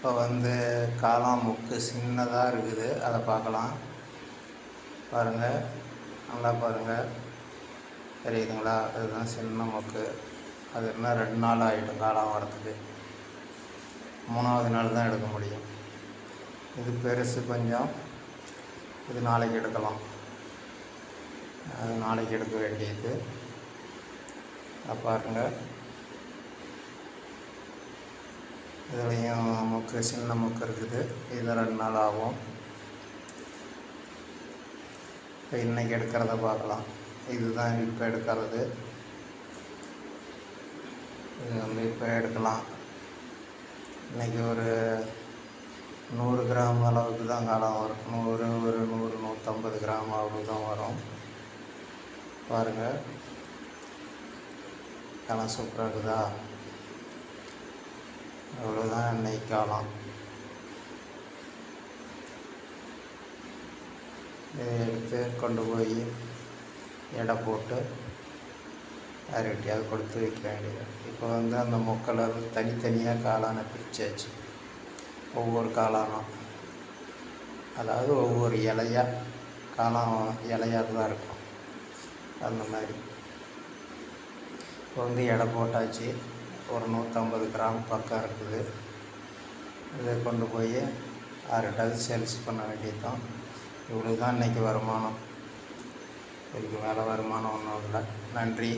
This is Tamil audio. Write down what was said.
இப்போ வந்து காளான் முக்கு சின்னதாக இருக்குது. அதை பார்க்கலாம். பாருங்கள் நல்லா பாருங்கள் தெரியுதுங்களா? அதுதான் சின்ன மொக்கு. அது இன்னும் ரெண்டு நாள் ஆகிடும் காளான் வரத்துக்கு மூணாவது நாள் தான் எடுக்க முடியும். இது பெருசு கொஞ்சம். இது நாளைக்கு எடுக்கலாம். அது நாளைக்கு எடுக்க வேண்டியது. அதை இதுலேயும் முக்கு சின்ன முக்கு இருக்குது. இது ரெண்டு நாள் ஆகும். இப்போ இன்றைக்கி எடுக்கிறத பார்க்கலாம். இதுதான் இப்போ எடுக்கிறது. இது வந்து இப்போ எடுக்கலாம். இன்றைக்கி ஒரு நூறு கிராம் அளவுக்கு தான் காலம் வரும். நூறு ஒரு நூறு நூற்றம்பது கிராம் அளவுக்கு தான் வரும். பாருங்கள் காலம் சூப்பராக இருக்குதா? அவ்வளோதான் இன்னைக்கு காலம் இதை எடுத்து கொண்டு போய் எடை போட்டு யார்கிட்டயாவது கொடுத்து வைக்க வேண்டியது. இப்போ வந்து அந்த மொக்களை தனித்தனியாக காளான பிரிச்சாச்சு. ஒவ்வொரு காளானும். அதாவது ஒவ்வொரு இலையாக காளான் இலையாக தான் இருக்கும். அந்த மாதிரி. இப்போ வந்து எடை போட்டாச்சு. ஒரு நூற்றம்பது கிராம் பக்கம் இருக்குது. இதை கொண்டு போய் யார்கிட்டாவது சேல்ஸ் பண்ண வேண்டியது தான் இவ்வளோ தான் இன்றைக்கி வருமானம். இதுக்கு மேலே வருமானம் ஒன்றும் இல்லை. நன்றி.